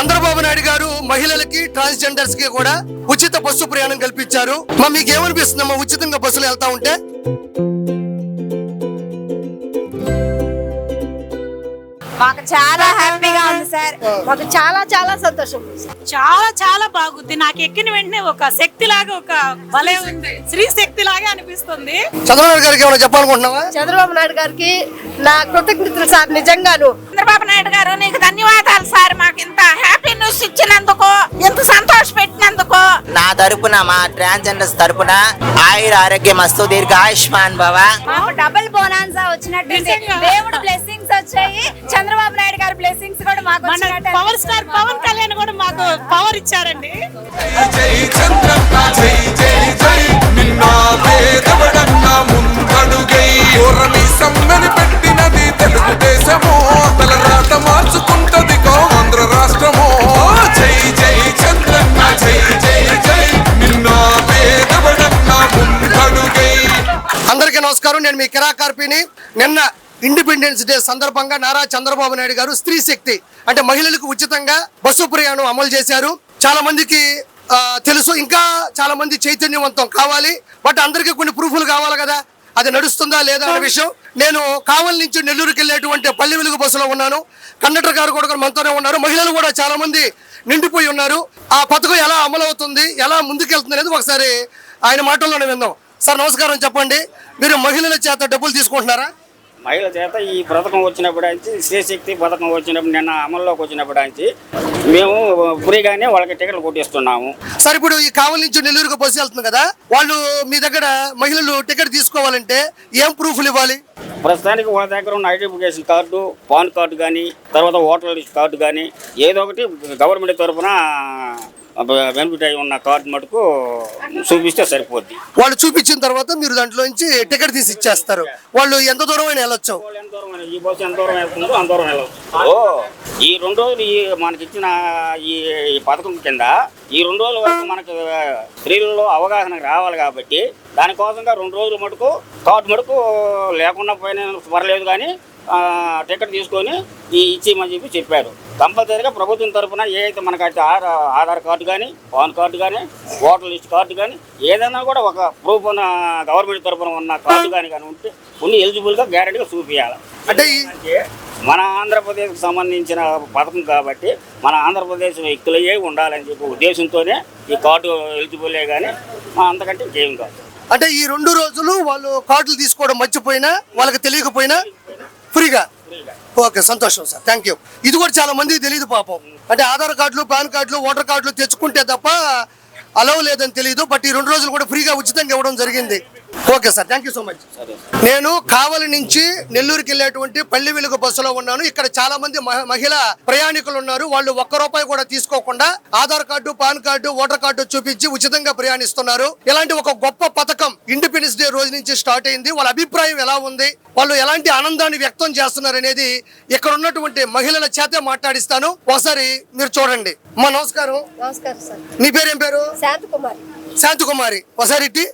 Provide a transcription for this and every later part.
చంద్రబాబు నాయుడు గారు మహిళలకి ట్రాన్స్జెండర్స్కి కూడా ఉచిత బస్సు ప్రయాణం కల్పించారు. మా మీకు ఏమనిపిస్తుందమ్మా ఉచితంగా బస్సులు వెళ్తా ఉంటే? మాకు చాలా హ్యాపీగా ఉంది సార్. మాకు చాలా చాలా సంతోషం. చాలా చాలా బాగుంది. నాకు ఎక్కిన వెంటనే ఒక శక్తి లాగా ఒక భలే ఉంది. స్త్రీ శక్తి లాగా అనిపిస్తుంది. చంద్రబాబు గారికి ఏమైనా చెప్పాలనుకుంటున్నావా? చంద్రబాబు నాయుడు గారికి నా కృతజ్ఞతలు సార్ నిజంగాను. చంద్రబాబు నాయుడు గారు నీకు ధన్యవాదాలు సార్. మాకు ఇంత హ్యాపీ న్యూస్ ఇచ్చినందుకు ఇంత సంతోష పెట్టినందుకు. నా తరపున మా ట్రాన్స్జెండర్స్ తరపున ఆయుర ఆరోగ్యం మస్తు దీర్ఘ ఆయుష్మాన్ భవ. డబుల్ బోనాన్సా వచ్చినట్టు. దేవుడు బ్లెస్సింగ్స్ వచ్చాయి. చంద్రబాబు నాయుడు గారి బ్లెస్సింగ్స్ కూడా మాకు పవర్ స్టార్ పవన్ కళ్యాణ్ కూడా మాకు పవర్ ఇచ్చారండి. జై జై జై జై నిన్న పేదవడన్న ముందడుగై ఓరమి సమ్మని పెట్టినది తెలుగుదేశము. తలరాత మార్చుకుంటది ఆంధ్ర రాష్ట్రము. జై జై చంద్రన్న జై జై జై. నిన్న పేదవడన్న ముందడుగై. అందరికీ నమస్కారం. నేను మీ కిరాకార్పిని నిన్న ఇండిపెండెన్స్ డే సందర్భంగా నారా చంద్రబాబు నాయుడు గారు స్త్రీ శక్తి అంటే మహిళలకు ఉచితంగా బస్సు ప్రయాణం అమలు చేశారు. చాలా మందికి తెలుసు ఇంకా చాలా మంది చైతన్యవంతం కావాలి. బట్ అందరికీ కొన్ని ప్రూఫ్లు కావాలి కదా. అది నడుస్తుందా లేదా అనే విషయం. నేను కావలి నుంచి నెల్లూరుకి వెళ్ళేటువంటి పల్లె వెలుగు బస్సులో ఉన్నాను. కండక్టర్ గారు కూడా మనతోనే ఉన్నారు. మహిళలు కూడా చాలా మంది నిండిపోయి ఉన్నారు. ఆ పథకం ఎలా అమలు అవుతుంది ఎలా ముందుకెళ్తుంది అనేది ఒకసారి ఆయన మాటల్లోనే విందాం. సార్ నమస్కారం చెప్పండి. మీరు మహిళల చేత డబ్బులు తీసుకుంటున్నారా? మహిళల చేత ఈ పథకం వచ్చినప్పుడు నుంచి శ్రీశక్తి పథకం వచ్చినప్పుడు నిన్న అమల్లోకి వచ్చినప్పుడు నుంచి మేము ఫ్రీగానే వాళ్ళకి టికెట్లు కొట్టిస్తున్నాము. సార్ ఇప్పుడు ఈ కావలి నుంచి నెల్లూరుకు బస్సు వెళ్తుంది కదా వాళ్ళు మీ దగ్గర మహిళలు టికెట్ తీసుకోవాలంటే ఏం ప్రూఫ్లు ఇవ్వాలి? ప్రస్తుతానికి వాళ్ళ దగ్గర ఉన్న ఐడెంటిఫికేషన్ కార్డు పాన్ కార్డు కానీ తర్వాత ఓటర్ లిస్ట్ కార్డు కానీ ఏదో ఒకటి గవర్నమెంట్ తరఫున బెనిఫిట్ అయి ఉన్న కార్డు మటుకు చూపిస్తే సరిపోద్ది. వాళ్ళు చూపించిన తర్వాత మీరు దాంట్లో నుంచి టికెట్ తీసి ఇచ్చేస్తారు. వాళ్ళు ఎంత దూరం అయినా వెళ్ళొచ్చు. వాళ్ళు ఎంత దూరం అయినా- ఈ బస్సు ఎంత దూరం వెళ్తుందో అంత దూరం వెళ్ళవచ్చు ఓ. ఈ రెండు రోజులు ఈ మనకి ఇచ్చిన ఈ ఈ పథకం కింద ఈ రెండు రోజుల వరకు మనకు స్త్రీలలో అవగాహన రావాలి కాబట్టి దానికోసంగా రెండు రోజులు మటుకు కార్డు మటుకు లేకుండా పోయిన పర్లేదు కానీ టికెట్ తీసుకొని ఈ ఇచ్చేయమని చెప్పి చెప్పారు. కంపల్సరీగా ప్రభుత్వం తరఫున ఏ అయితే మనకైతే ఆధార్ ఆధార్ కార్డు కానీ పాన్ కార్డు కానీ ఓటర్ లిస్ట్ కార్డు కానీ ఏదైనా కూడా ఒక ప్రూఫ్ ఉన్న గవర్నమెంట్ తరఫున ఉన్న కార్డు కానీ కానీ ఉంటే కొన్ని ఎలిజిబుల్గా గ్యారెంటీగా చూపించాలి అంటే మన ఆంధ్రప్రదేశ్కి సంబంధించిన పథకం కాబట్టి మన ఆంధ్రప్రదేశ్ వ్యక్తులయ్యే ఉండాలని చెప్పి ఉద్దేశంతోనే ఈ కార్డు ఎలిజిబులే కానీ అంతకంటే ఇంకేం కాదు. అంటే ఈ రెండు రోజులు వాళ్ళు కార్డులు తీసుకోవడం మర్చిపోయినా వాళ్ళకి తెలియకపోయినా ఫ్రీగా? ఓకే సంతోషం సార్. థ్యాంక్ యూ ఇది కూడా చాలా మందికి తెలియదు పాపం. అంటే ఆధార్ కార్డులు పాన్ కార్డులు ఓటర్ కార్డులు తెచ్చుకుంటే తప్ప అలవ్ లేదని తెలియదు బట్ ఈ రెండు రోజులు కూడా ఫ్రీగా ఉచితంగా ఇవ్వడం జరిగింది. Okay sir thank you so much నేను కావలి నుంచి నెల్లూరుకి వెళ్ళేటువంటి పల్లి వెలుగు బస్సులో ఉన్నాను. ఇక్కడ చాలా మంది మహ- మహిళ ప్రయాణికులు ఉన్నారు. వాళ్ళు ఒక్క రూపాయి కూడా తీసుకోకుండా Aadhaar card PAN card voter card చూపించి ఉచితంగా ప్రయాణిస్తున్నారు. ఇలాంటి ఒక గొప్ప పథకం ఇండిపెండెన్స్ డే రోజు నుంచి స్టార్ట్ అయింది. వాళ్ళ అభిప్రాయం ఎలా ఉంది? వాళ్ళు ఎలాంటి ఆనందాన్ని వ్యక్తం చేస్తున్నారు అనేది ఇక్కడ ఉన్నటువంటి మహిళల చేతే మాట్లాడిస్తాను. ఒకసారి మీరు చూడండి. మా నమస్కారం. నమస్కారం సార్. నీ పేరు ఏం పేరు? శాంతి కుమారి శాంతికుమారి. ఒకసారి ఇట్టి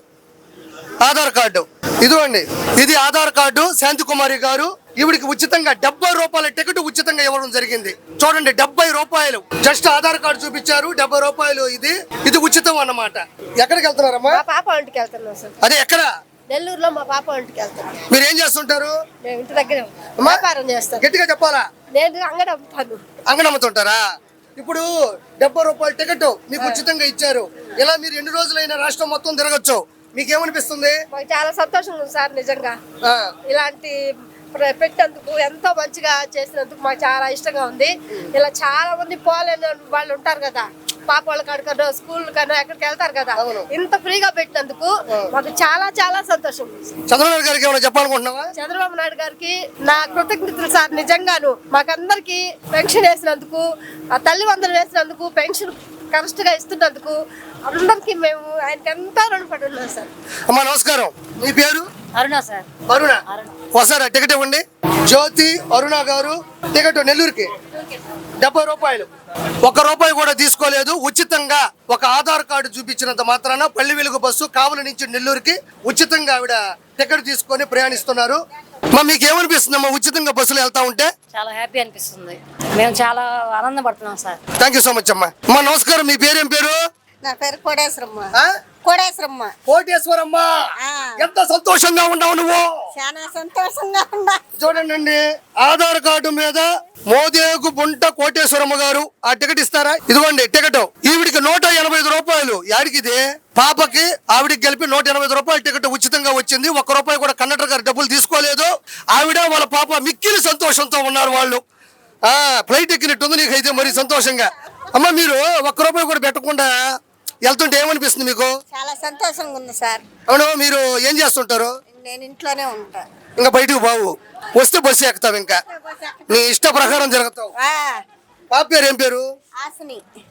ఆధార్ కార్డు. ఇదిగోండి ఇది ఆధార్ కార్డు శాంతికుమారి గారు. ఈవిడికి ఉచితంగా డెబ్బై రూపాయల టికెట్ ఉచితంగా ఇవ్వడం జరిగింది. చూడండి డెబ్బై రూపాయలు. జస్ట్ ఆధార్ కార్డు చూపించారు డెబ్బై రూపాయలు ఇది. ఇది ఉచితం అన్నమాట. ఎక్కడికి వెళ్తున్నారమ్మా? పాప ఇంటికి వెళ్తున్నాం సార్. అదే ఎక్కడ? నెల్లూరులో మా పాప ఇంటికి వెళ్తున్నాం. మీరు ఏం చేస్తుంటారు? మేము ఇంటి దగ్గర వ్యాపారం చేస్తాం. గట్టిగా చెప్పాలా? నేను అంగడి అమ్ముతాను. అంగడి అమ్ముతుంటారా? ఇప్పుడు డెబ్బై రూపాయల టికెట్ మీకు ఉచితంగా ఇచ్చారు. ఇలా మీరు ఎన్ని రోజులైనా రాష్ట్రం మొత్తం తిరగచ్చు. మీకేమనిపిస్తుంది? మాకు చాలా సంతోషంగా ఉంది సార్ నిజంగా. ఇలాంటి పెట్టినందుకు ఎంతో మంచిగా చేసినందుకు మాకు చాలా ఇష్టంగా ఉంది. ఇలా చాలా మంది పోలేని వాళ్ళు ఉంటారు కదా పాప వాళ్ళ కాడికనో స్కూల్ కన్నా ఎక్కడికి వెళ్తారు కదా. ఇంత ఫ్రీగా పెట్టినందుకు మాకు చాలా చాలా సంతోషం. చంద్రబాబు గారికి ఏమైనా చెప్పాలనుకుంటున్నావా? చంద్రబాబు నాయుడు గారికి నా కృతజ్ఞతలు సార్ నిజంగాను. మాకందరికి పెన్షన్ వేసినందుకు ఆ తల్లి వందలు వేసినందుకు పెన్షన్ కరెక్ట్గా ఇస్తున్నందుకు అందరికి మేము ఆయనకి ఎంతో రుణపడి ఉన్నాం సార్. అమ్మా నమస్కారం. మీ పేరు? అరుణ సార్. అరుణ. ఆ టికెట్ ఇవ్వండి? జ్యోతి అరుణ గారు టికెట్ నెల్లూరుకి. డెబ్బై రూపాయలు. ఒక రూపాయి కూడా తీసుకోలేదు. ఉచితంగా ఒక ఆధార్ కార్డు చూపించినంత మాత్రాన పల్లి వెలుగు బస్సు కావలి నుంచి నెల్లూరుకి ఉచితంగా ఆవిడ టికెట్ తీసుకొని ప్రయాణిస్తున్నారు. మా మీకు ఏమనిపిస్తుందమ్మా ఉచితంగా బస్సులు వెళ్తా ఉంటే? చాలా హ్యాపీ అనిపిస్తుంది. మేము చాలా ఆనందపడుతున్నాం sir. Thank you so much అమ్మా. అమ్మా నమస్కారం. మీ పేరేం పేరు? నా పేరు కోడేశ్వరమ్మ. ఆ? కోడేశ్వరమ్మ. కోటేశ్వరమ్మ. ఎంత సంతోషంగా ఉన్నావు నువ్వు? చాలా సంతోషంగా ఉన్నా. చూడండి ఆధార్ కార్డు మీద మోదేగు బుంట కోటేశ్వరమ్మ గారు ఆ టికెట్ ఇస్తారా? ఇదిగోండి టికెట్. ఈవిడికి నూట ఎనభై ఐదు రూపాయలు. యాడికి ఇది? పాపకి ఆవిడికి కలిపి నూట ఎనభై రూపాయల టికెట్ ఉచితంగా వచ్చింది. ఒక్క రూపాయి కూడా కండక్టర్ గారు డబ్బులు తీసుకోలేదు. ఆవిడ వాళ్ళ పాప మిక్కిలి సంతోషంతో ఉన్నారు వాళ్ళు. ఆ ఫ్లైట్ ఎక్కినట్టుంది నీకు అయితే మరి సంతోషంగా. అమ్మ మీరు ఒక్క రూపాయి కూడా పెట్టకుండా వెళ్తుంటే ఏమనిపిస్తుంది మీకు? చాలా సంతోషంగా ఉంది సార్. అవును? మీరు ఏం చేస్తుంటారు? నేను ఇంట్లోనే ఉంటా. ఇంకా బయటకు బావు వస్తే బస్సు ఎక్కుతావు ఇంకా. నీ ఇష్ట ప్రకారం జరుగుతావు. పాప పేరు ఏం పేరు?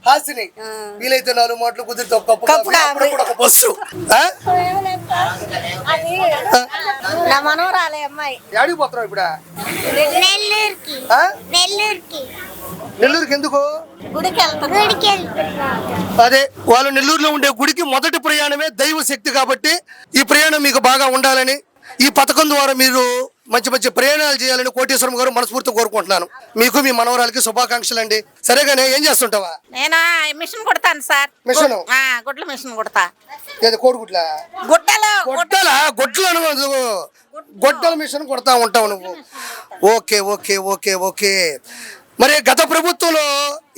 హాసిని. ఆ. వీలైతే నాలుగు మాటలు కుదిరితే ఒక కప్పు కాఫీ, బస్సు. ఆ? అది నా మనవరాలే అమ్మాయి. యాడికి పోతున్నావు ఇప్పుడు? నెల్లూరుకి? నెల్లూరుకి. నెల్లూరుకి ఎందుకు? అదే వాళ్ళు నెల్లూరులో ఉండే గుడికి మొదటి ప్రయాణమే దైవ శక్తి కాబట్టి ఈ ప్రయాణం మీకు బాగా ఉండాలని ఈ పథకం ద్వారా మీరు మంచి మంచి ప్రయాణాలు చేయాలని కోటేశ్వరం గారు మనస్ఫూర్తి కోరుకుంటున్నాను. మీకు మీ మనవరాలకి శుభాకాంక్షలు అండి. సరేగానే ఏం చేస్తుంటావా? నేను? మిషన్ కుడతాను సార్. మిషను? గుడ్ల మిషన్ కుడతా. ఏది కోడిగుడ్ల గుడ్డలు గొడ్డల. గొడ్డల మిషన్ కొడతా ఉంటావు నువ్వు. Okay okay okay okay. మరి గత ప్రభుత్వంలో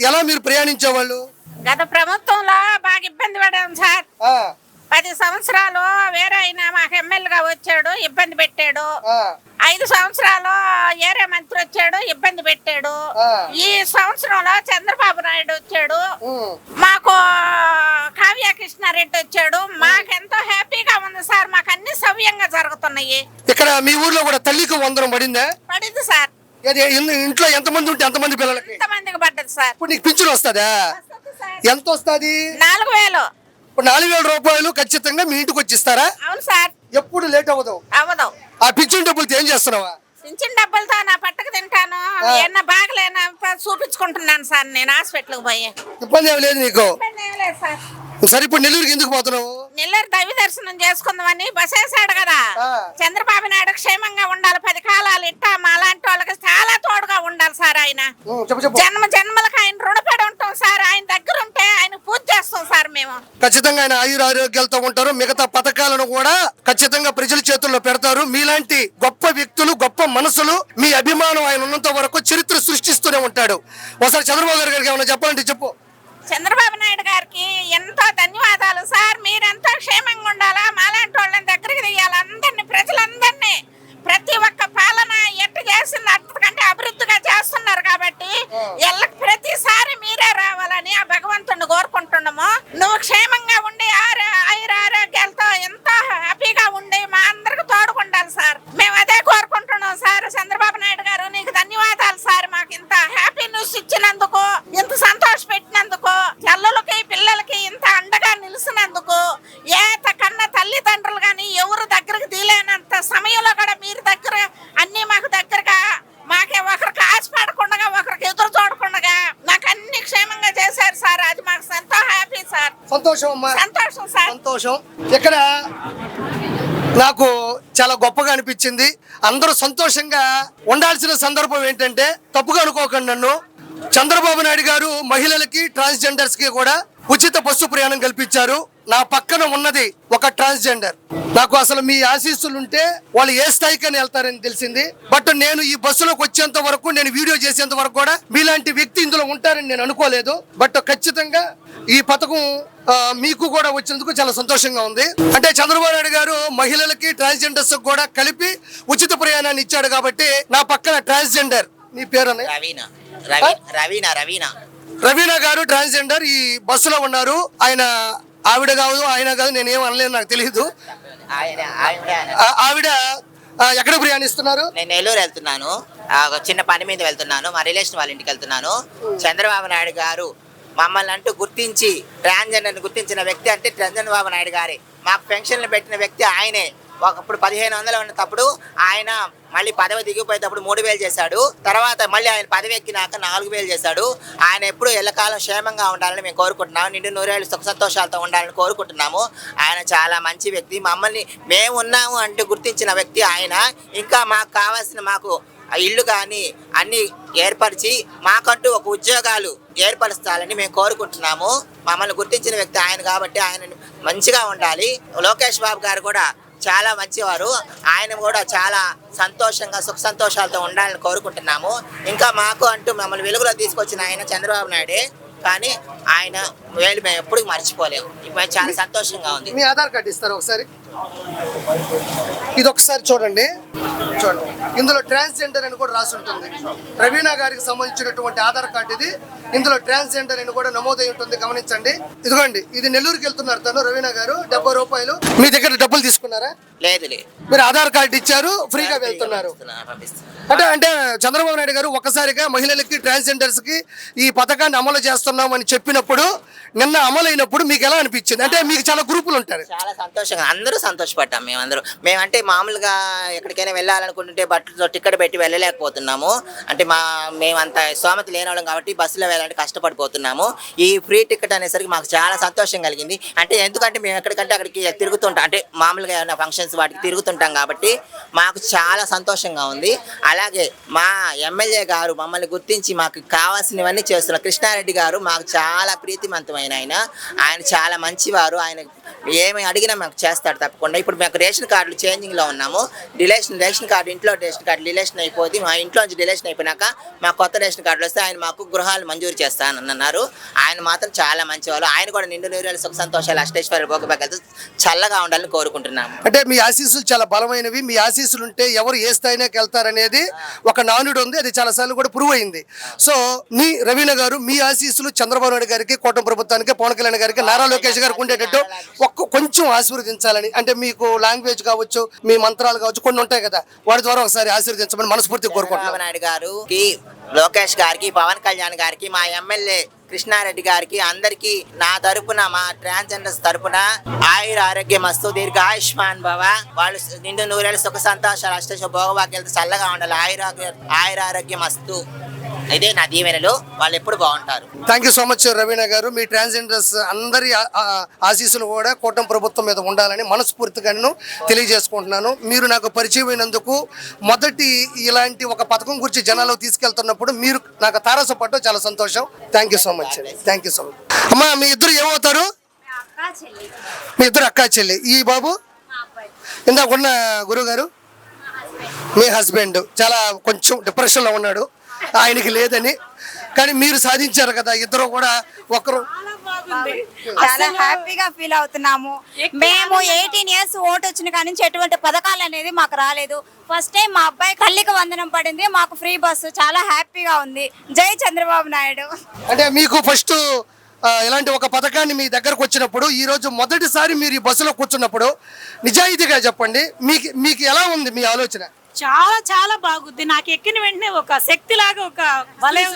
ఎలా మీరు ప్రయాణించేవాళ్ళు? గత ప్రభుత్వంలో బాగా ఇబ్బంది పడాం సార్. పది సంవత్సరాలు వేరే ఆయన మాకు ఎమ్మెల్యేగా వచ్చాడు ఇబ్బంది పెట్టాడు. ఐదు సంవత్సరాలు ఏరే మంత్రి వచ్చాడు ఇబ్బంది పెట్టాడు. ఈ సంవత్సరంలో చంద్రబాబు నాయుడు వచ్చాడు. మాకు కావ్య కృష్ణారెడ్డి వచ్చాడు మాకెంతో హ్యాపీగా ఉంది సార్. మాకు అన్ని సవ్యంగా జరుగుతున్నాయి. ఇక్కడ మీ ఊర్లో కూడా తల్లికి వందనం పడిందా? పడింది సార్. ఇంట్లో ఎంతమంది ఉంటే ఎంతమంది పిల్లలకి? ఎంతమందికి పడ్డది సార్? ఇప్పుడు నీకు పింఛన్ వస్తుందా? ఎంత వస్తుంది? నాలుగు వేలు. ఇప్పుడు నాలుగు వేల రూపాయలు ఖచ్చితంగా మీ ఇంటికి వచ్చి ఇస్తారా అవును సార్. ఎప్పుడు లేట్ అవ్వదు. అవ్వదు. ఆ పింఛన్ డబ్బులతో ఏం చేస్తున్నావా? పింఛన్ డబ్బులతో నా పట్టకు తింటాను. ఏమన్నా బాగలేనా? చూపించుకుంటున్నాను సార్ నేను హాస్పిటల్కి పోయి. ఇబ్బంది ఏమి లేదు నీకు? ఇబ్బంది ఏం లేదు సార్. సరే ఇప్పుడు నెల్లూరుకి ఎందుకు పోతున్నావు? నెల్లూరు దైవ దర్శనం చేసుకుందామని బస్ వేసాడు కదా. చంద్రబాబు నాయుడు క్షేమంగా ఉండాలి పది కాలాలు ఇట్టా మా లాంటి వాళ్ళకి చాలా తోడుగా ఉండాలి సార్ ఆయన. జన్మ జన్మలకు ఆయన రుణపడి ఉంటాం సార్ ఆయన దగ్గర ఉంటే ఆయన పూజ చేస్తాం సార్ మేము. ఖచ్చితంగా ఆయన ఆయుర ఆరోగ్యాలతో ఉంటారు. మిగతా పథకాలను కూడా ఖచ్చితంగా ప్రజల చేతుల్లో పెడతారు. మీలాంటి గొప్ప వ్యక్తులు గొప్ప మనసులు మీ అభిమానం ఆయన ఉన్నంత వరకు చరిత్ర సృష్టిస్తూనే ఉంటాడు. ఒకసారి చంద్రబాబు గారి గారికి ఏమైనా చెప్పాలంటే చెప్పు. చంద్రబాబు నాయుడు గారికి ఎంతో ధన్యవాదాలు. సార్ మీరెంతో క్షేమంగా ఉండాలా? మాలాంటి వాళ్ళని దగ్గరికి తీయాలి? అందరినీ ప్రజలందరినీ ప్రతి ఒక్క పాలన ఎట్టు చేసింది అంతకంటే అభివృద్ధిగా చేస్తున్నారు కాబట్టి ఎల్ల ప్రతిసారి మీరే రావాలని ఆ భగవంతుడిని కోరుకుంటున్నాము. నువ్వు క్షేమంగా ఉండి ఆరు ఆయుర ఆరోగ్యాలతో ఎంతో హ్యాపీగా ఉండి మా అందరికి తోడుకుండాలి సార్. మేము అదే కోరుకుంటున్నాం సార్ చంద్రబాబు నాయుడు గారు నీకు ధన్యవాదాలు సార్ మాకు ఇంత హ్యాపీ న్యూస్ ఇచ్చినందుకు ఇంత సంతోష పెట్టినందుకు పిల్లలకి పిల్లలకి ఇంత అండగా నిలిచినందుకు ఏ త- కన్న తల్లిదండ్రులు కానీ ఎవరు దగ్గరకు తీలేనంత సమయంలో కూడా మీరు దగ్గర అన్ని మాకు దగ్గరగా మాకే ఒకరికి ఆశపడకుండా ఒకరికి ఎదురు చూడకుండా మాకు అన్ని క్షేమంగా చేశారు సార్ అది మాకు ఎంతో హ్యాపీ సార్ సంతోషం అమ్మా. సంతోషం సార్. సంతోషం. ఇక్కడ నాకు చాలా గొప్పగా అనిపించింది. అందరూ సంతోషంగా ఉండాల్సిన సందర్భం ఏంటంటే తప్పుగా అనుకోకండి నన్ను. చంద్రబాబు నాయుడు గారు మహిళలకి ట్రాన్స్జెండర్స్కి కూడా ఉచిత బస్సు ప్రయాణం కల్పించారు. నా పక్కన ఉన్నది ఒక ట్రాన్స్జెండర్. నాకు అసలు మీ ఆశీస్సులు ఉంటే వాళ్ళు ఏ స్థాయికని వెళ్తారని తెలిసింది. బట్ నేను ఈ బస్సులోకి వచ్చేంత వరకు నేను వీడియో చేసేంత వరకు కూడా మీలాంటి వ్యక్తి ఇందులో ఉంటారని నేను అనుకోలేదు. బట్ ఖచ్చితంగా ఈ పథకం మీకు కూడా వచ్చినందుకు చాలా సంతోషంగా ఉంది. అంటే చంద్రబాబు నాయుడు గారు మహిళలకి ట్రాన్స్జెండర్స్ కూడా కలిపి ఉచిత ప్రయాణాన్ని ఇచ్చాడు కాబట్టి నా పక్కన ట్రాన్స్జెండర్. మీ పేరు అన్నయ్య? రవీనా. రవి రవీనా రవీనా. రవీనా గారు ట్రాన్స్జెండర్ ఈ బస్సులో ఉన్నారు. ఆయన ఆవిడ కాదు ఆయన కాదు నేనేం అనలేదు నాకు తెలియదు ఆవిడ ఎక్కడ ప్రయాణిస్తున్నారు నేను నెల్లూరు వెళ్తున్నాను. ఒక చిన్న పని మీద వెళ్తున్నాను మా రిలేషన్ వాళ్ళ ఇంటికి వెళ్తున్నాను. చంద్రబాబు నాయుడు గారు మమ్మల్ని అంటూ గుర్తించి ట్రాన్స్జెండర్ని గుర్తించిన వ్యక్తి అంటే చంద్రబాబు నాయుడు గారే. మాకు పెన్షన్లు పెట్టిన వ్యక్తి ఆయనే. ఒకప్పుడు పదిహేను వందలు ఉన్నప్పుడు ఆయన మళ్ళీ పదవి దిగిపోయేటప్పుడు మూడు వేలు చేశాడు. తర్వాత మళ్ళీ ఆయన పదవి ఎక్కినాక నాలుగు వేలు చేశాడు. ఆయన ఎప్పుడు ఎల్లకాలం క్షేమంగా ఉండాలని మేము కోరుకుంటున్నాము. నిండు నూరేళ్ళు సుఖ సంతోషాలతో ఉండాలని కోరుకుంటున్నాము. ఆయన చాలా మంచి వ్యక్తి. మమ్మల్ని మేము ఉన్నాము అంటూ గుర్తించిన వ్యక్తి ఆయన. ఇంకా మాకు కావాల్సిన మాకు ఆ ఇల్లు కానీ అన్నీ ఏర్పరిచి మాకంటూ ఒక ఉద్యోగాలు ఏర్పరుస్తాలని మేము కోరుకుంటున్నాము. మమ్మల్ని గుర్తించిన వ్యక్తి ఆయన కాబట్టి ఆయన మంచిగా ఉండాలి. లోకేష్ బాబు గారు కూడా చాలా మంచివారు. ఆయన కూడా చాలా సంతోషంగా సుఖ సంతోషాలతో ఉండాలని కోరుకుంటున్నాము. ఇంకా మాకు అంటూ మమ్మల్ని వెలుగులో తీసుకొచ్చిన ఆయన చంద్రబాబు నాయుడే. కానీ ఆయన వేలు మేము ఎప్పుడు మర్చిపోలేము. ఇప్పుడు చాలా సంతోషంగా ఉంది. మీ ఆధార్ కార్డు ఇస్తారు ఒకసారి? ఇది ఒకసారి చూడండి. చూడండి. ఇందులో ట్రాన్స్జెండర్ అని కూడా రాసి ఉంటుంది. రవీనా గారికి సంబంధించినటువంటి ఆధార్ కార్డు ఇది. ఇందులో ట్రాన్స్జెండర్ అని కూడా నమోదై ఉంటుంది. గమనించండి. ఇదిగోండి ఇది నెల్లూరుకి వెళ్తున్నారు తను రవీనా గారు. డెబ్బై రూపాయలు. మీ దగ్గర డబ్బులు తీసుకున్నారా? లేదు మీరు ఆధార్ కార్డు ఇచ్చారు ఫ్రీగా వెళ్తున్నారు. అంటే అంటే చంద్రబాబు నాయుడు గారు ఒక్కసారిగా మహిళలకి ట్రాన్స్జెండర్స్కి ఈ పథకాన్ని అమలు చేస్తున్నాం అని చెప్పినప్పుడు నిన్న అమలైనప్పుడు మీకు ఎలా అనిపించింది? అంటే మీకు చాలా గ్రూపులు ఉంటారు. చాలా సంతోషంగా. అందరూ సంతోషపడ్డాం మేమందరూ. మేమంటే మామూలుగా ఎక్కడికైనా వెళ్ళాలనుకుంటుంటే బట్టలతో టికెట్ పెట్టి వెళ్ళలేకపోతున్నాము. అంటే మా మేమంత సోమతి లేని వాళ్ళం కాబట్టి బస్సులో వెళ్ళాలంటే కష్టపడిపోతున్నాము. ఈ ఫ్రీ టికెట్ అనేసరికి మాకు చాలా సంతోషం కలిగింది. అంటే ఎందుకంటే మేము ఎక్కడికంటే అక్కడికి తిరుగుతుంటాం. అంటే మామూలుగా ఏమైనా ఫంక్షన్స్ వాటికి తిరుగుతుంటాం కాబట్టి మాకు చాలా సంతోషంగా ఉంది. అలాగే మా ఎమ్మెల్యే గారు మమ్మల్ని గుర్తించి మాకు కావాల్సినవన్నీ చేస్తున్నారు కృష్ణారెడ్డి గారు మాకు చాలా ప్రీతిమంతమైన ఆయన. ఆయన చాలా మంచివారు. ఆయన ఏమి అడిగినా మాకు చేస్తాడు తప్పకుండా. ఇప్పుడు మాకు రేషన్ కార్డులు చేంజింగ్లో ఉన్నాము. రిలేషన్ రేషన్ కార్డు ఇంట్లో రేషన్ కార్డు రిలేషన్ అయిపోతే మా ఇంట్లో నుంచి రిలేషన్ అయిపోయినాక మా కొత్త రేషన్ కార్డులు వస్తే ఆయన మాకు గృహాలు మంజూరు చేస్తానని అన్నారు. ఆయన మాత్రం చాలా మంచివాళ్ళు. ఆయన కూడా నిండు నూరేళ్ళు సుఖ సంతోషాలు అష్టేశ్వరి భోగభాగ్యాలతో చల్లగా ఉండాలని కోరుకుంటున్నాము. అంటే మీ ఆశీస్సులు చాలా బలమైనవి. మీ ఆశీస్సులు ఉంటే ఎవరు ఏ స్థాయిలోకి వెళ్తారనేది ఒక నానుడు ఉంది. అది చాలా సార్లు కూడా ప్రూవ్ అయింది. సో మీ రవీణ గారు మీ ఆశీస్సులు చంద్రబాబు నాయుడు గారికి కోటం ప్రభుత్వానికి పవన్ కళ్యాణ్ గారికి నారా లోకేష్ గారికి ఉండేటట్టు ఒక్క కొంచెం ఆశీర్వదించాలని అంటే మీకు లాంగ్వేజ్ కావచ్చు మీ మంత్రాలు కావచ్చు కొన్ని ఉంటాయి కదా. వాటి ద్వారా ఒకసారి ఆశీర్వదించమని మనస్ఫూర్తి చంద్రబాబు కోరుకుంటున్నాను నాయుడు లోకేష్ గారికి పవన్ కళ్యాణ్ గారికి మా ఎమ్మెల్యే కృష్ణారెడ్డి గారికి అందరికి నా తరపున మా ట్రాన్స్జెండర్స్ తరపున ఆయుర ఆరోగ్యం మస్తు దీర్ఘ ఆయుష్మాన్ భవ. వాళ్ళు నిండు నూరేళ్ళ సుఖ సంతోషాలు అష్టేశ్వర భోగభాగ్యాలతో చల్లగా ఉండాలి. ఆయుర ఆయుర ఆరోగ్యం మస్తు అయితే నా దీవెనలో వాళ్ళు ఎప్పుడు బాగుంటారు. Thank you so much Raveena గారు. మీ ట్రాన్స్జెండర్స్ అందరి ఆ- ఆశీస్సులు కూడా కూటమి ప్రభుత్వం మీద ఉండాలని మనస్ఫూర్తిగా నేను తెలియజేసుకుంటున్నాను. మీరు నాకు పరిచయం అయినందుకు మొదటి ఇలాంటి ఒక పథకం గురించి జనాల్లో తీసుకెళ్తున్నప్పుడు మీరు నాకు తారసపడటం చాలా సంతోషం. Thank you so much thank you so much అమ్మా మీ ఇద్దరు ఏమవుతారు? మీ ఇద్దరు అక్కా చెల్లి. ఈ బాబు? ఇందాక ఉన్న గురువు గారు మీ హస్బెండ్ చాలా కొంచెం డిప్రెషన్లో ఉన్నాడు. ఆయనకి లేదని. కానీ మీరు సాధించారు కదా ఇద్దరు కూడా ఒకరు. చాలా హ్యాపీగా ఫీల్ అవుతున్నాము. మేము ఎయిటీన్ ఇయర్స్ ఓటు వచ్చిన కాడి నుంచి ఎటువంటి పథకాలు అనేది మాకు రాలేదు. ఫస్ట్ టైం మా అబ్బాయి తల్లికి వందనం పడింది మాకు ఫ్రీ బస్సు చాలా హ్యాపీగా ఉంది. జై చంద్రబాబు నాయుడు. అంటే మీకు ఫస్ట్ ఇలాంటి ఒక పథకాన్ని మీ దగ్గరకు వచ్చినప్పుడు ఈ రోజు మొదటిసారి మీరు ఈ బస్సులో కూర్చున్నప్పుడు నిజాయితీగా చెప్పండి మీకు మీకు ఎలా ఉంది మీ ఆలోచన? చాలా చాలా బాగుంది. నాకు ఎక్కిన వెంటనే ఒక శక్తి లాగా ఒక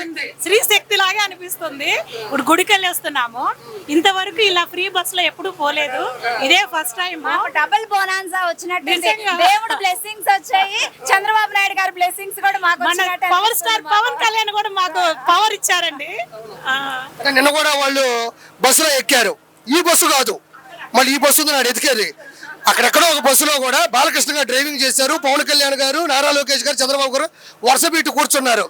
ఉంది స్త్రీ శక్తి. లాగా అనిపిస్తుంది. ఇప్పుడు గుడికి వెళ్ళేస్తున్నాము ఇంతవరకు ఇలా ఫ్రీ బస్లో ఎప్పుడు పోలేదు. ఇదే ఫస్ట్ టైం డబుల్ బోనాన్సా వచ్చినట్టు. దేవుడు బ్లెస్సింగ్స్ వచ్చాయి. చంద్రబాబు నాయుడు గారి బ్లెస్సింగ్స్ కూడా మాకు పవర్ స్టార్ పవన్ కళ్యాణ్ కూడా మాకు పవర్ ఇచ్చారండి. నిన్న కూడా వాళ్ళు బస్సులో ఎక్కారు. ఈ బస్సు కాదు. మళ్ళీ ఈ బస్సు నాడు ఎతికేది. అక్కడెక్కడో ఒక బస్సులో కూడా బాలకృష్ణ గారు డ్రైవింగ్ చేశారు. పవన్ కళ్యాణ్ గారు నారా లోకేష్ గారు చంద్రబాబు గారు వరుస పెట్టి కూర్చున్నారు.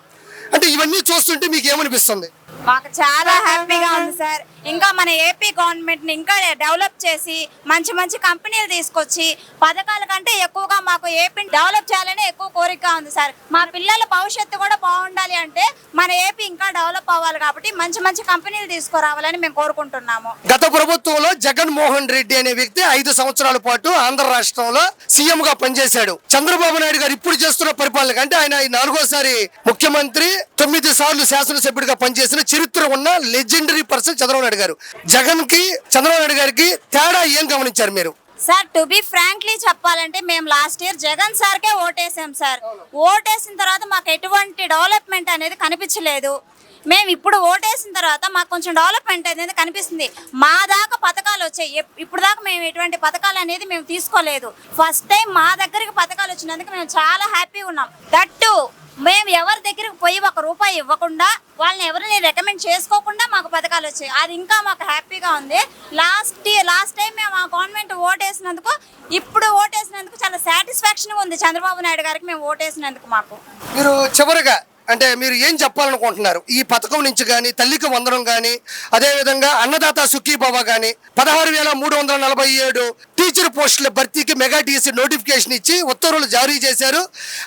అంటే ఇవన్నీ చూస్తుంటే మీకు ఏమనిపిస్తుంది మాకు చాలా హ్యాపీగా ఉంది సార్. ఇంకా మన ఏపీ గవర్నమెంట్ని ఇంకా డెవలప్ చేసి మంచి మంచి కంపెనీలు తీసుకొచ్చి పథకాల కంటే ఎక్కువగా మాకు ఏపీ డెవలప్ చేయాలని ఎక్కువ కోరిక ఉంది సార్. మా పిల్లల భవిష్యత్తు కూడా బాగుండాలి అంటే మన ఏపీ ఇంకా డెవలప్ అవ్వాలి కాబట్టి మంచి మంచి కంపెనీలు తీసుకురావాలని మేము కోరుకుంటున్నాము. గత ప్రభుత్వంలో జగన్ మోహన్ రెడ్డి అనే వ్యక్తి ఐదు సంవత్సరాల పాటు ఆంధ్ర రాష్ట్రంలో సీఎం గా పనిచేశాడు. చంద్రబాబు నాయుడు గారు ఇప్పుడు చేస్తున్న పరిపాలన కంటే ఆయన నాలుగోసారి ముఖ్యమంత్రి తొమ్మిది సార్లు శాసనసభ్యుడిగా పనిచేసిన చరిత్ర ఉన్న లెజెండరీ పర్సన్ చంద్రబాబు నాయుడు గారు. జగన్కి చంద్రబాబు నాయుడు గారికి తేడా ఏం గమనించారు మీరు? సార్ టు బి ఫ్రాంక్లీ చెప్పాలంటే మేము లాస్ట్ ఇయర్ జగన్ సార్కే ఓటేసాం సార్. ఓటేసిన తర్వాత మాకు ఎటువంటి డెవలప్మెంట్ అనేది కనిపించలేదు. మేము ఇప్పుడు ఓటేసిన తర్వాత మాకు కొంచెం డెవలప్మెంట్ అనేది కనిపిస్తుంది. మా దాకా పథకాలు వచ్చాయి. ఇప్పుడు దాకా మేము ఎటువంటి పథకాలు అనేది మేము తీసుకోలేదు. ఫస్ట్ టైం మా దగ్గరికి పథకాలు వచ్చినందుకు మేము చాలా హ్యాపీగా ఉన్నాం. దట్టు మేము ఎవరి దగ్గరికి పోయి ఒక రూపాయి ఇవ్వకుండా వాళ్ళని ఎవరిని రికమెండ్ చేసుకోకుండా మాకు పథకాలు వచ్చాయి. అది ఇంకా మాకు హ్యాపీగా ఉంది. లాస్ట్ లాస్ట్ టైం మేము ఆ గవర్నమెంట్ ఓటేసినందుకు ఇప్పుడు ఓటేసినందుకు చాలా సాటిస్ఫాక్షన్ ఉంది చంద్రబాబు నాయుడు గారికి మేము ఓటేసినందుకు మాకు. మీరు చివరిగా అంటే మీరు ఏం చెప్పాలనుకుంటున్నారు? ఈ పథకం నుంచి కానీ తల్లికి వందనం కానీ అదేవిధంగా అన్నదాత సుఖీభవ కానీ పదహారు వేల మూడు వందల నలభై ఏడు టీచర్ పోస్టుల భర్తీకి మెగా టీసీ నోటిఫికేషన్ ఇచ్చి ఉత్తర్వులు జారీ చేశారు.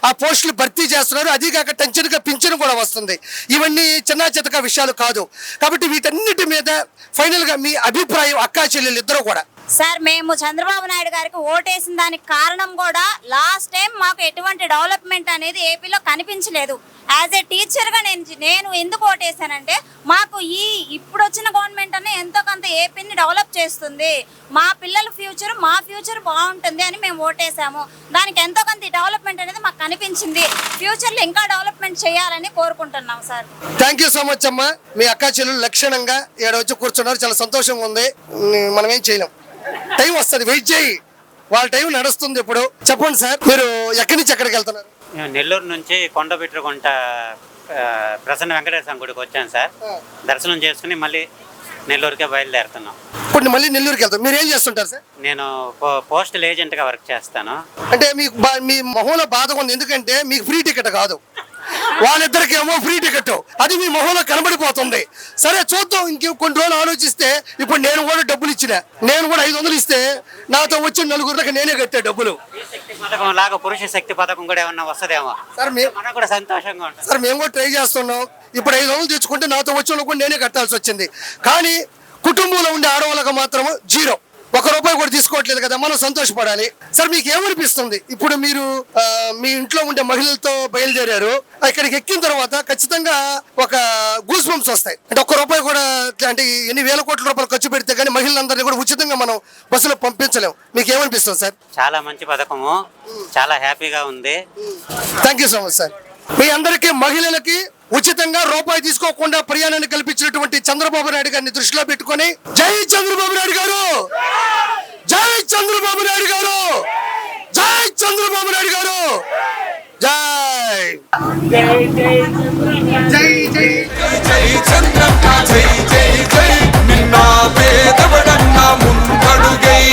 ఆ పోస్టులు భర్తీ చేస్తున్నారు. అది కాక టెన్షన్గా పింఛను కూడా వస్తుంది. ఇవన్నీ చిన్న చితక విషయాలు కాదు. కాబట్టి వీటన్నిటి మీద ఫైనల్గా మీ అభిప్రాయం అక్కా చెల్లెలు ఇద్దరు కూడా. సార్ మేము చంద్రబాబు నాయుడు గారికి ఓటేసిన దానికి కారణం కూడా లాస్ట్ టైం మాకు ఎటువంటి డెవలప్మెంట్ అనేది ఏపీలో కనిపించలేదు. యాజ్ ఏ టీచర్గా నేను నేను ఎందుకు ఓటేసానంటే మాకు ఈ ఇప్పుడు వచ్చిన గవర్నమెంట్ అనే ఎంతో కొంత ఏపీని డెవలప్ చేస్తుంది. మా పిల్లల ఫ్యూచర్ మా ఫ్యూచర్ బాగుంటుంది అని మేము ఓటేసాము దానికి ఎంతో కొంత డెవలప్మెంట్ అనేది మాకు కనిపించింది. ఫ్యూచర్లో ఇంకా డెవలప్మెంట్ చేయాలని కోరుకుంటున్నాం sir. Thank you so much అమ్మా. మీ అక్కా చెల్లెలు లక్షణంగా ఇక్కడ వచ్చి కూర్చున్నారు. చాలా సంతోషంగా ఉంది. మనం ఏం చేయలేం. టైం వస్తుంది వెయిట్ చేయి. వాళ్ళ టైం నడుస్తుంది ఇప్పుడు. చెప్పండి సార్ మీరు ఎక్కడి నుంచి ఎక్కడికి వెళ్తున్నారు? మేము నెల్లూరు నుంచి కొండబిట్రగుంట ప్రసన్న వెంకటేశ్వర గుడికి వచ్చాను సార్. దర్శనం చేసుకుని మళ్ళీ నెల్లూరుకే బయలుదేరుతున్నాం. ఇప్పుడు మళ్ళీ నెల్లూరుకి వెళ్తాం మీరు ఏం చేస్తుంటారు సార్? నేను పోస్టల్ ఏజెంట్గా వర్క్ చేస్తాను. అంటే మీకు బా- మీ మొహంలో బాధ ఉంది. ఎందుకంటే మీకు ఫ్రీ టికెట్ కాదు. వాళ్ళిద్దరికి ఏమో ఫ్రీ టికెట్. అది మీ మొహంలో కనబడిపోతుంది. సరే చూద్దాం. ఇంక కొన్ని రోజులు ఆలోచిస్తే ఇప్పుడు నేను కూడా డబ్బులు ఇచ్చిన. నేను కూడా ఐదు వందలు ఇస్తే నాతో వచ్చిన నలుగురికి నేనే కట్టే డబ్బులు. శక్తి పథకం లాగా పురుష శక్తి పథకం కూడా ఏమన్నా వస్తుందేమో? సార్ మీ మనకు కూడా సంతోషంగా ఉంటుంది సార్ మేము కూడా ట్రై చేస్తున్నాం. ఇప్పుడు ఐదు వందలు తెచ్చుకుంటే నాతో వచ్చిన కూడా నేనే కట్టాల్సి వచ్చింది. కానీ కుటుంబంలో ఉండే ఆడవాళ్ళకి మాత్రం జీరో. ఒక రూపాయి కూడా తీసుకోవట్లేదు కదా మనం సంతోషపడాలి. సార్ మీకు ఏమనిపిస్తుంది ఇప్పుడు మీరు మీ ఇంట్లో ఉండే మహిళలతో బయలుదేరారు ఇక్కడికి ఎక్కిన తర్వాత ఖచ్చితంగా ఒక గూస్ బంప్స్ వస్తాయి. అంటే ఒక్క రూపాయి కూడా అంటే ఎన్ని వేల కోట్ల రూపాయలు ఖర్చు పెడితే కానీ మహిళలందరినీ కూడా ఉచితంగా మనం బస్సులో పంపించలేం మీకు ఏమనిపిస్తుంది సార్? చాలా మంచి పథకము. చాలా హ్యాపీగా ఉంది. Thank you so much sir. మీ అందరికీ మహిళలకి ఉచితంగా రూపాయి తీసుకోకుండా ప్రయాణాన్ని కల్పించినటువంటి చంద్రబాబు నాయుడు గారిని దృష్టిలో పెట్టుకొని జై చంద్రబాబు నాయుడు గారు! జై చంద్రబాబు నాయుడు గారు! జై చంద్రబాబు నాయుడు గారు! జై! జై జై జై! జై జై జై జై! నిన్న పేదవడన్న ముందడుగై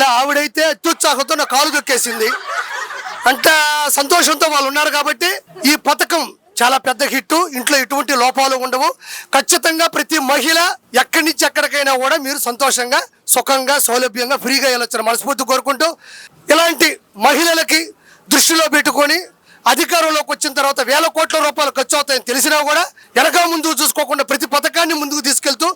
నా ఆవిడైతే అత్యుత్సాహంతో నా కాలు దొక్కేసింది. అంత సంతోషంతో వాళ్ళు ఉన్నారు కాబట్టి ఈ పథకం చాలా పెద్ద హిట్ ఇంట్లో ఎటువంటి లోపాలు ఉండవు. ఖచ్చితంగా ప్రతి మహిళ ఎక్కడి నుంచి ఎక్కడికైనా కూడా మీరు సంతోషంగా సుఖంగా సౌలభ్యంగా ఫ్రీగా వెళ్ళొచ్చని మనస్ఫూర్తి కోరుకుంటూ ఇలాంటి మహిళలకి దృష్టిలో పెట్టుకొని అధికారంలోకి వచ్చిన తర్వాత వేల కోట్ల రూపాయలు ఖర్చు అవుతాయని తెలిసినా కూడా వెనక ముందు చూసుకోకుండా ప్రతి పథకాన్ని ముందుకు తీసుకెళ్తూ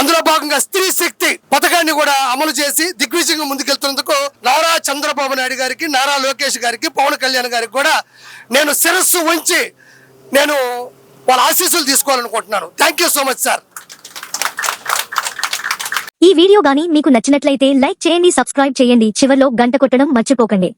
అందులో భాగంగా స్త్రీ శక్తి పథకాన్ని కూడా అమలు చేసి దిగ్విజయంగా ముందుకెళ్తున్నందుకు నారా చంద్రబాబు నాయుడు గారికి నారా లోకేష్ గారికి పవన్ కళ్యాణ్ గారికి కూడా నేను శిరస్సు ఉంచి నేను వాళ్ళ ఆశీస్సులు తీసుకోవాలనుకుంటున్నాను. Thank you so much sir ఈ వీడియో గాని మీకు నచ్చినట్లయితే లైక్ చేయండి సబ్స్క్రైబ్ చేయండి. చివరిలో గంట కొట్టడం మర్చిపోకండి.